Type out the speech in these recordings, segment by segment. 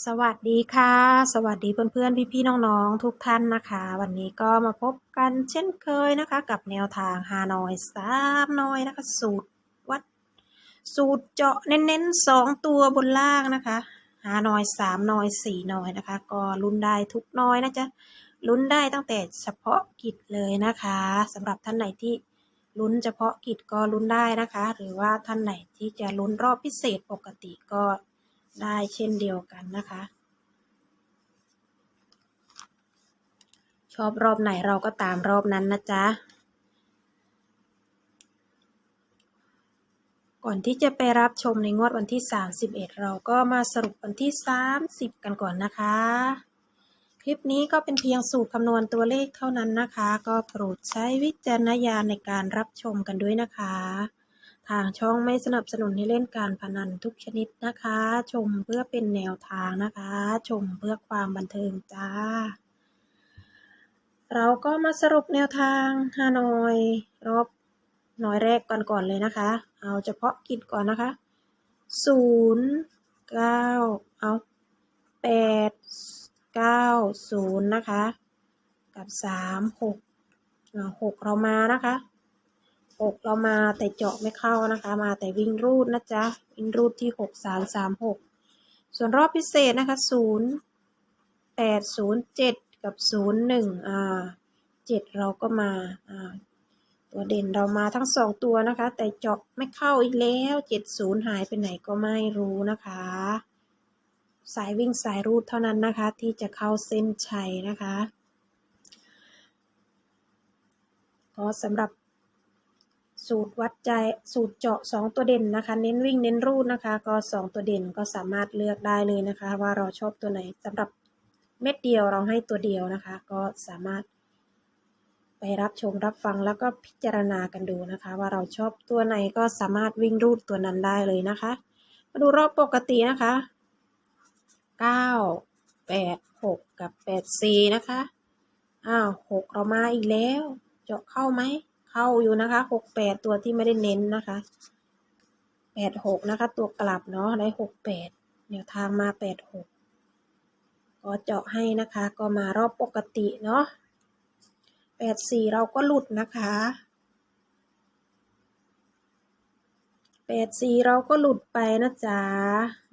สวัสดีค่ะ สวัสดีเพื่อนๆ พี่ๆ น้องๆ ทุกท่านนะคะ วันนี้ก็มาพบกันเช่นเคยนะคะ กับแนวทางฮานอยสามน้อยนะคะ สูตรวัด สูตรเจาะเน้นๆสองตัวบนล่างนะคะฮานอยสามน้อยสี่น้อยนะคะ ก็ลุ้นได้ทุกน้อยนะจ๊ะลุ้นได้ตั้งแต่เฉพาะกิจเลยนะคะสำหรับท่านไหนที่ลุ้นเฉพาะกิจก็ลุ้นได้นะคะ หรือว่าท่านไหนที่จะลุ้นรอบพิเศษปกติก็ ได้เช่นเดียวกันนะคะ ชอบรอบไหนเราก็ตามรอบนั้นนะจ๊ะ ก่อนที่จะไปรับชมในงวดวันที่ 31 เราก็มาสรุปวันที่ 30 กันก่อนนะคะ คลิปนี้ก็เป็นเพียงสูตรคำนวณตัวเลขเท่านั้นนะคะ ก็โปรดใช้วิจารณญาณในการรับชมกันด้วยนะคะ ทางช่องไม่สนับสนุนให้เล่นการพนันทุกชนิดนะคะ ชมเพื่อเป็นแนวทางนะคะ ชมเพื่อความบันเทิงจ้า เราก็มาสรุปแนวทางฮานอยรอบน้อยแรกก่อนก่อนเลยนะคะ เอาเฉพาะกิจก่อนนะคะศูนย์เก้าเอาแปดเก้าศูนย์นะคะ กับสามหกหกเรามานะคะ หกเรามาแต่เจาะไม่เข้านะคะ มาแต่วิ่งรูดนะจ๊ะวิ่งรูดที่หกสามสามหกส่วนรอบพิเศษนะคะศูนย์แปดศูนย์เจ็ดกับศูนย์หนึ่งอ่าเจ็ดเราก็มาอ่าตัวเด่นเรามาทั้งสองตัวนะคะ แต่เจาะไม่เข้าอีกแล้วเจ็ดศูนย์หายไปไหนก็ไม่รู้นะคะ สายวิ่งสายรูดเท่านั้นนะคะ ที่จะเข้าเส้นชัยนะคะก็สำหรับ สูตรวัดใจสูตรเจาะสองตัวเด่นนะคะ เน้นวิ่งเน้นรูดนะคะ ก็สองตัวเด่นก็สามารถเลือกได้เลยนะคะ ว่าเราชอบตัวไหนสำหรับเม็ดเดียวเราให้ตัวเดียวนะคะ ก็สามารถ ไปรับชมรับฟังแล้วก็พิจารณากันดูนะคะ ว่าเราชอบตัวไหนก็สามารถวิ่งรูดตัวนั้นได้เลยนะคะ มาดูรอบปกตินะคะเก้าแปดหกกับแปดซีนะคะอ้าวหกเรามาอีกแล้ว เจาะเข้าไหม เข้าอยู่นะคะหกแปดตัวที่ไม่ได้เน้นนะคะแปดหกนะคะ ตัวกลับเนาะได้หกแปดแนวทางมาแปดหกก็เจาะให้นะคะ ก็มารอบปกติเนาะแปดสี่เราก็หลุดนะคะแปดสี่เราก็หลุดไปนะจ๊ะ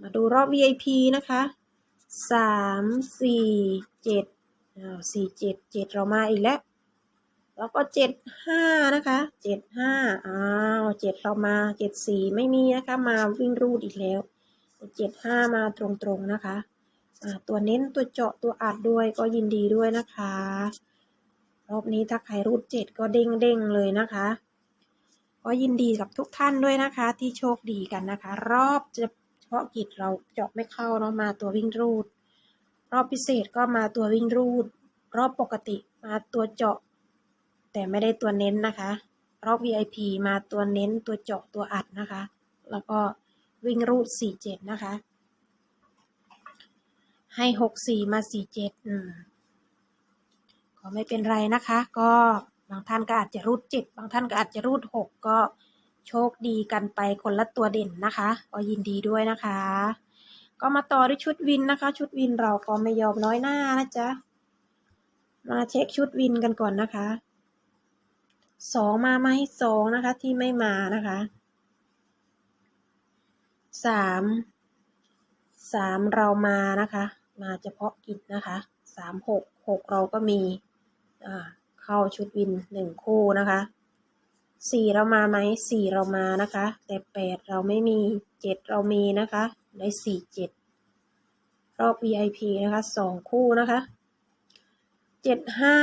มาดูรอบ VIP นะคะสามสี่เจ็ดอ้าวสี่เจ็ดเจ็ดเรามาอีกแล้ว แล้วก็เจ็ดห้านะคะเจ็ดห้าอ้าวเจ็ดเรามาเจ็ดสี่ไม่มีนะคะ มาวิ่งรูดอีกแล้วเจ็ดห้ามาตรงๆนะคะอ่าตัวเน้นตัวเจาะตัวอัดด้วยก็ยินดีด้วยนะคะ รอบนี้ถ้าใครรูดเจ็ดก็เด้งเด้งๆเลยนะคะ ก็ยินดีกับทุกท่านด้วยนะคะ ที่โชคดีกันนะคะ รอบเฉพาะกิจเราเจาะไม่เข้าเนาะมาตัววิ่งรูด รอบพิเศษก็มาตัววิ่งรูด รอบปกติมาตัวเจาะ แต่ไม่ได้ตัวเน้นนะคะ รอบ VIP มาตัวเน้นตัวเจาะตัวอัดนะคะ แล้วก็วิ่งรูด 47 นะคะ ให้ 64 มา 47 อืมก็ไม่เป็นไรนะคะ ก็บางท่านก็อาจจะรูด 7 บางท่านก็อาจจะรูด 6 ก็โชคดีกันไปคนละตัวเด่นนะคะ ก็ยินดีด้วยนะคะ ก็มาต่อด้วยชุดวินนะคะ ชุดวินเราก็ไม่ยอมน้อยหน้านะจ๊ะ มาเช็คชุดวินกันก่อนนะคะ สองมาไหมสองนะคะที่ไม่มานะคะสามสามเรามานะคะ มาเฉพาะกิจนะคะสามหกหกเราก็มีอ่าเข้าชุดวินหนึ่งคู่นะคะสี่เรามาไหมสี่เรามานะคะ แต่แปดเราไม่มีเจ็ดเรามีนะคะได้สี่เจ็ดรอบ VIP นะคะสองคู่นะคะเจ็ดห้า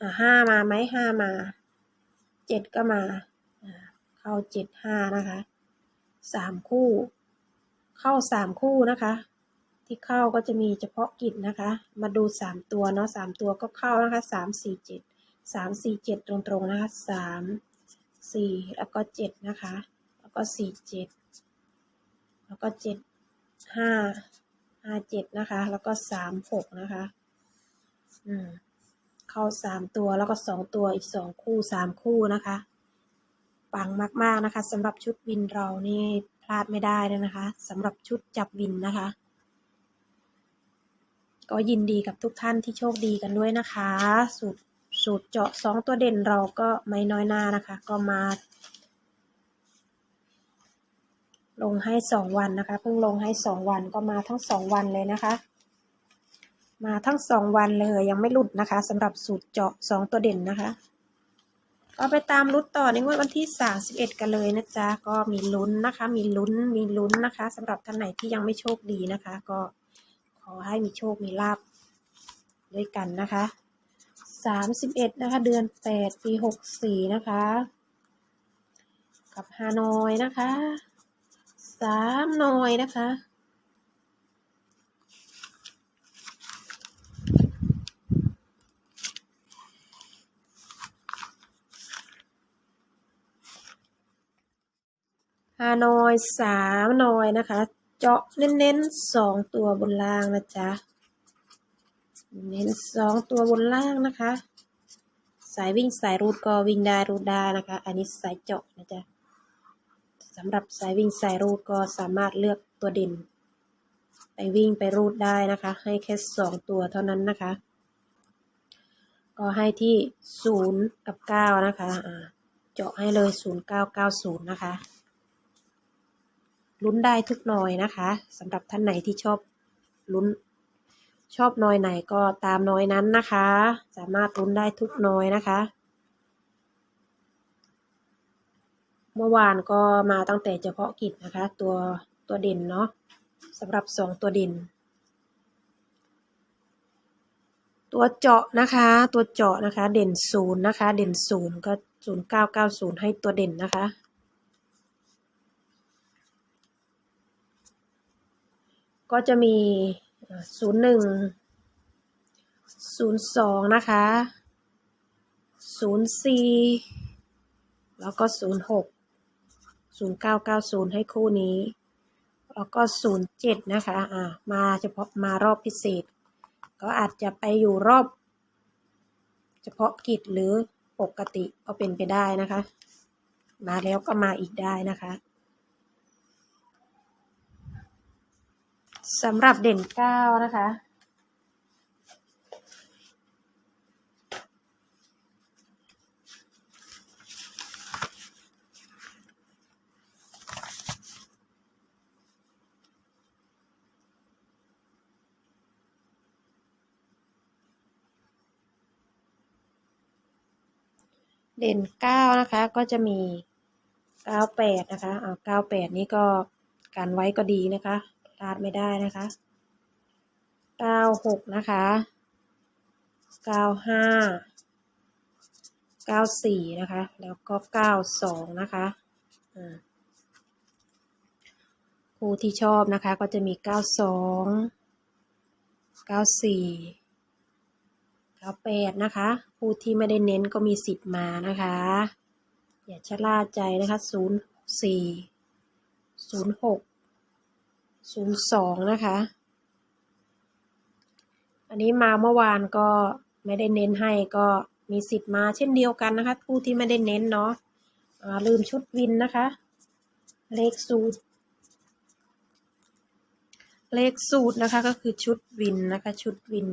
อ่าห้ามาไหมห้ามา เจ็ดก็มาอ่าเข้าเจ็ดห้านะคะสามคู่ เข้าสามคู่นะคะ ที่เข้าก็จะมีเฉพาะกิจนะคะ มาดูสามตัวเนาะสามตัวก็เข้านะคะสามสี่เจ็ดสามสี่เจ็ดตรงๆนะคะสามสี่แล้วก็เจ็ดนะคะ แล้วก็สี่เจ็ดแล้วก็เจ็ดห้าห้าเจ็ดนะคะ แล้วก็สามหกนะคะ อืม เข้าสามตัวแล้วก็สองตัวอีกสองคู่สามคู่นะคะปังมากๆนะคะสำหรับชุดวินเรานี่พลาดไม่ได้เลยนะคะสำหรับชุดจับวินนะคะ ก็ยินดีกับทุกท่านที่โชคดีกันด้วยนะคะสูตรสูตรเจาะสองตัวเด่นเราก็ไม่น้อยหน้านะคะ ก็มา ลงให้สองวันนะคะเพิ่งลงให้สองวันก็มาทั้งสองวันเลยนะคะ มาทั้งสองวันเลยยังไม่หลุดนะคะสำหรับสูตรเจาะสองตัวเด่นนะคะ ก็ไปตามลุ้นต่อในงวดวันที่31กันเลยนะจ๊ะก็มีลุ้นนะคะ มีลุ้นมีลุ้นนะคะสำหรับท่านไหนที่ยังไม่โชคดีนะคะ ก็ขอให้มีโชคมีลาบด้วยกันนะคะ31นะคะ เดือน8ปี64นะคะ กับฮานอยนะคะสามนอยนะคะ ฮานอยสามนอยนะคะ เจาะเน้นๆสองตัวบนล่างนะจ๊ะ เน้นสองตัวบนล่างนะคะ สายวิ่งสายรูดก็วิ่งได้รูดได้นะคะ อันนี้สายเจาะนะจ๊ะสำหรับสายวิ่งสายรูดก็สามารถเลือกตัวเด่นไปวิ่งไปรูดได้นะคะ ให้แค่สองตัวเท่านั้นนะคะ ก็ให้ที่ศูนย์กับเก้านะคะเจาะให้เลยศูนย์เก้าเก้าศูนย์นะคะ ลุ้นได้ทุกนอยนะคะสำหรับท่านไหนที่ชอบลุ้น ชอบนอยไหนก็ตามนอยนั้นนะคะ สามารถลุ้นได้ทุกนอยนะคะ เมื่อวานก็มาตั้งแต่เฉพาะกิจนะคะ ตัวตัวเด่นเนาะสำหรับสองตัวเด่นตัวเจาะนะคะ ตัวเจาะนะคะ เด่นศูนย์นะคะ เด่นศูนย์ก็ศูนย์เก้าเก้าศูนย์ให้ตัวเด่นนะคะ ก็จะมีศูนย์หนึ่งศูนย์สองนะคะศูนย์สี่แล้วก็ศูนย์หกศูนย์เก้าเก้าศูนย์ให้คู่นี้ แล้วก็ศูนย์เจ็ดนะคะ อ่า มาเฉพาะมารอบพิเศษ ก็อาจจะไปอยู่รอบ เฉพาะกิจหรือปกติก็เป็นไปได้นะคะ มาแล้วก็มาอีกได้นะคะ สำหรับเด่นเก้านะคะ เด่นเก้านะคะก็จะมีเก้าแปดนะคะเอาเก้าแปดนี้ก็การไว้ก็ดีนะคะ พลาดไม่ได้นะคะเก้าหกนะคะเก้าห้าเก้าสี่นะคะ แล้วก็เก้าสองนะคะอ่าครูที่ชอบนะคะก็จะมีเก้าสองเก้าสี่เก้าแปดนะคะผู้ที่ไม่ได้เน้นก็มีสิทธิ์มานะคะ อย่าชะล่าใจนะคะศูนย์สี่ศูนย์หก ศูนสองนะคะ อันนี้มาเมื่อวานก็ไม่ได้เน้นให้ก็มีสิทธิ์มาเช่นเดียวกันนะคะ ผู้ที่ไม่ได้เน้นเนาะะลืมชุดวินนะคะ เลขสูตร เลขสูตรนะคะก็คือชุดวินนะคะ ชุดวิน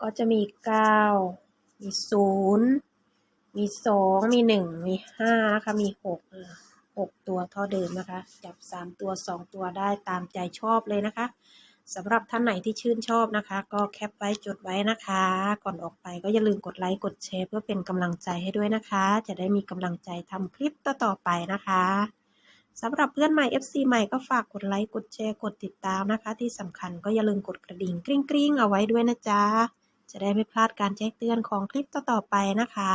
ก็จะมีเก้ามีศูนย์มีสองมีหนึ่งมีห้านะคะมีหก 6 ตัวเท่าเดิมนะคะ จับ 3 ตัว 2 ตัวได้ตามใจชอบเลยนะคะสำหรับท่านไหนที่ชื่นชอบนะคะ ก็แคปไว้จดไว้นะคะ ก่อนออกไปก็อย่าลืมกดไลค์กดแชร์เพื่อเป็นกำลังใจให้ด้วยนะคะ จะได้มีกำลังใจทำคลิปต่อๆไปนะคะสำหรับเพื่อนใหม่ FC ใหม่ก็ฝากกดไลค์กดแชร์กดติดตามนะคะ ที่สำคัญก็อย่าลืมกดกระดิ่งกริ๊งกริ๊งเอาไว้ด้วยนะจ๊ะจะได้ไม่พลาดการแจ้งเตือนของคลิปต่อๆไปนะคะ